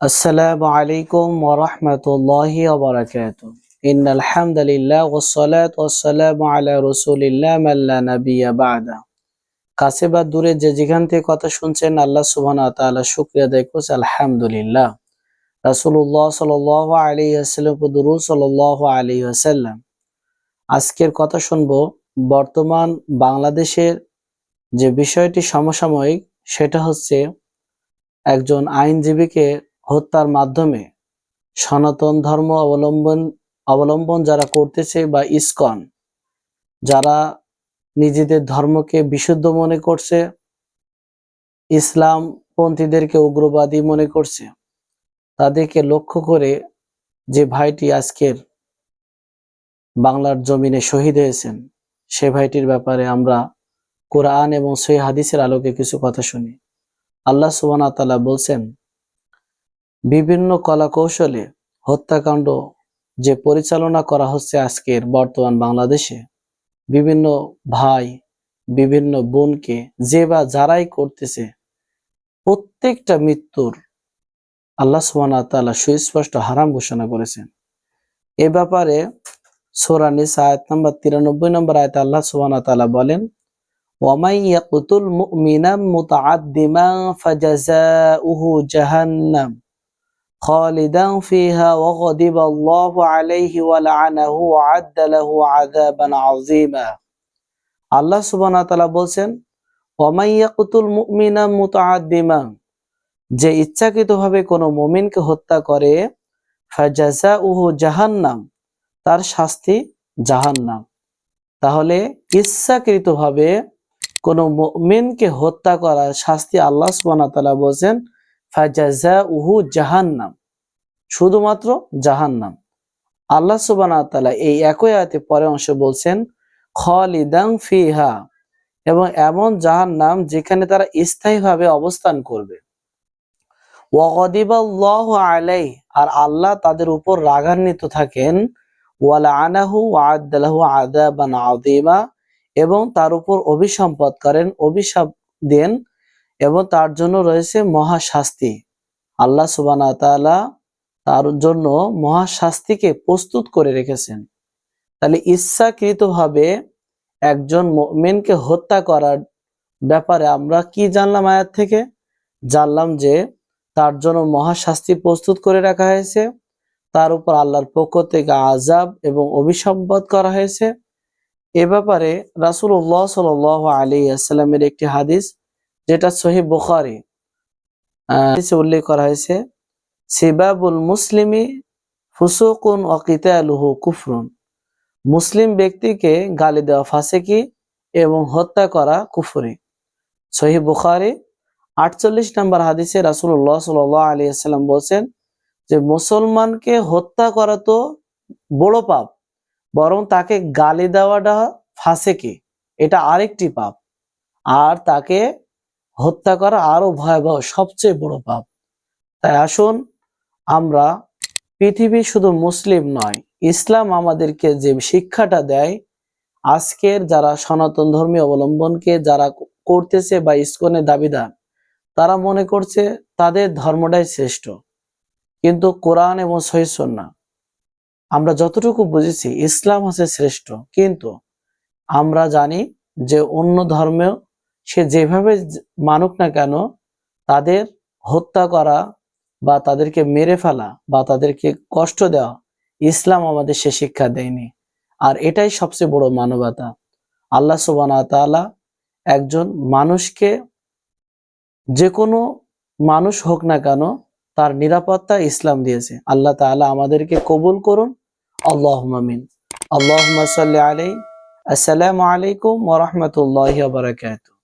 আসসালামু আলাইকুম ওয়া রাহমাতুল্লাহি ওয়া বারাকাতুহু। ইন্নাল হামদালিল্লাহ ওয়াস সালাতু ওয়াস সালামু আলা রাসূলিল্লাহ মাল্লা নাবিয়্যা বা'দা। কাছে বা দূরে যে যেখান থেকে কথা শুনছেন, আল্লাহ সুবহানাহু ওয়া তাআলা শুকরিয়া আদায় করছি, আলহামদুলিল্লাহ। রাসূলুল্লাহ সাল্লাল্লাহু আলাইহি ওয়াসাল্লাম দুরূদ সাল্লাল্লাহু আলাইহি ওয়াসাল্লাম। আজকের কথা শুনব বর্তমান বাংলাদেশের যে বিষয়টি সমসাময়িক, সেটা হচ্ছে একজন আইনজীবীকে হত্যার মাধ্যমে সনাতন ধর্ম অবলম্বন অবলম্বন যারা করতেছে বা ইসকন, যারা নিজেদের ধর্মকে বিশুদ্ধ মনে করছে ইসলাম পন্থীদেরকে উগ্রবাদী মনে করছে, তাদেরকে লক্ষ্য করে যে ভাইটি আজকের বাংলার জমিনে শহীদ হয়েছেন, সে ভাইটির ব্যাপারে আমরা কোরআন এবং সই হাদিসের আলোকে কিছু কথা শুনি। আল্লাহ সুবানা তালা বলছেন বিভিন্ন কলাকৌশলে হত্যাকাণ্ড যে পরিচালনা করা হচ্ছে আজকের বর্তমান বাংলাদেশে, বিভিন্ন ভাই, বিভিন্ন বোনকে যে বা যারাই করতেছে, প্রত্যেকটা মৃত্যুর আল্লাহ সুবানা সুস্পষ্ট হারাম ঘোষণা করেছেন। এ ব্যাপারে সোরানিস আয়াত নম্বর তিরানব্বই নম্বর আয়াত আল্লাহ সুবানা তালা বলেন ওমাইয়া ইয়াকুতুল মুমিনাম মুতাআদ্দিমা ফাজাজাউহু জাহান্নাম। খালিদান ফিহা ওয়া গাদিবা আল্লাহু আলাইহি ওয়া লাআনাহু ওয়া আদ্দা লাহু আযাবান আযীমা। আল্লাহ সুবহানাহু ওয়া তাআলা বলেন ওয়া মান ইয়াকতুল মুমিনা যে ইচ্ছাকৃতভাবে কোনো মুমিনকে হত্যা করে ফাজাজাউহু জাহান্নাম, তার শাস্তি জাহান্নাম। তাহলে ইচ্ছাকৃতভাবে কোনো মুমিনকে হত্যা করার শাস্তি আল্লাহ সুবহানাহু ওয়া তাআলা বলেন জাহান্নাম, শুধুমাত্র জাহান্নাম। আল্লাহ ওয়া এই একই আয়াতে পরে অংশে বলছেন, খালিদান ফিহা, এবং এমন জাহান্নাম যেখানে তারা স্থায়ীভাবে অবস্থান করবে। আলাইহি, আর আল্লাহ তাদের উপর রাগান্বিত থাকেন আনাহু এবং তার উপর অভিসম্পদ করেন, অভিশাপ দেন এবং তার জন্য রয়েছে মহাশাস্তি। আল্লাহ সুবানা তাআলা তার জন্য মহাশাস্তিকে প্রস্তুত করে রেখেছেন। তাহলে ইচ্ছাকৃতভাবে একজন মুমিনকে হত্যা করার ব্যাপারে আমরা কি জানলাম আয়াত থেকে? জানলাম যে তার জন্য মহাশাস্তি প্রস্তুত করে রাখা হয়েছে। তার উপর আল্লাহর পক্ষ থেকে আজাব এবং অভিসম্পদ করা হয়েছে। এ ব্যাপারে রাসুল্লাহ সাল আলী আসসালামের একটি হাদিস যেটা সহি বুখারি। উল্লেখ করা হয়েছে, সিবাবুল মুসলিমি ফুসুকুন অকিতালুহু কুফরুন। মুসলিম ব্যক্তিকে গালি দেওয়া ফাঁসেকি এবং হত্যা করা কুফরি। সহি বুখারি, আটচল্লিশ নম্বর হাদিসে রাসুল্লাহ সাল আলী আসসালাম বলছেন যে, মুসলমানকে হত্যা করা তো বড় পাপ, বরং তাকে গালি দেওয়াটা ফাঁসেকে, এটা আরেকটি পাপ। আর তাকে হত্যা করা আরও ভয়াবহ, সবচেয়ে বড় পাপ। তাই আসুন, আমরা পৃথিবী শুধু মুসলিম নয়, ইসলাম আমাদেরকে যে শিক্ষাটা দেয়, আজকের যারা সনাতন ধর্মী অবলম্বনকে যারা করতেছে বা ইস্কনের দাবিদার, তারা মনে করছে তাদের ধর্মটাই শ্রেষ্ঠ। কিন্তু কোরআন এবং সহিসন্না আমরা যতটুকু বুঝেছি, ইসলাম হচ্ছে শ্রেষ্ঠ। কিন্তু আমরা জানি যে অন্য ধর্মেও সে যেভাবে মানুক না কেন, তাদের হত্যা করা বা তাদেরকে মেরে ফেলা বা তাদেরকে কষ্ট দেওয়া, ইসলাম আমাদের সে শিক্ষা দেয়নি। আর এটাই সবচেয়ে বড় মানবতা। আল্লাহ সুবানা তাআলা একজন মানুষকে যে কোনো মানুষ হোক না কেন, তার নিরাপত্তা ইসলাম দিয়েছে। আল্লাহ তাআলা আমাদেরকে কবুল করুন। আল্লাহ মামিন আল্লাহ সাল্লি আলাই আসসালামু আলাইকুম ওরহমতুল্লাহ বারাকাতুহ।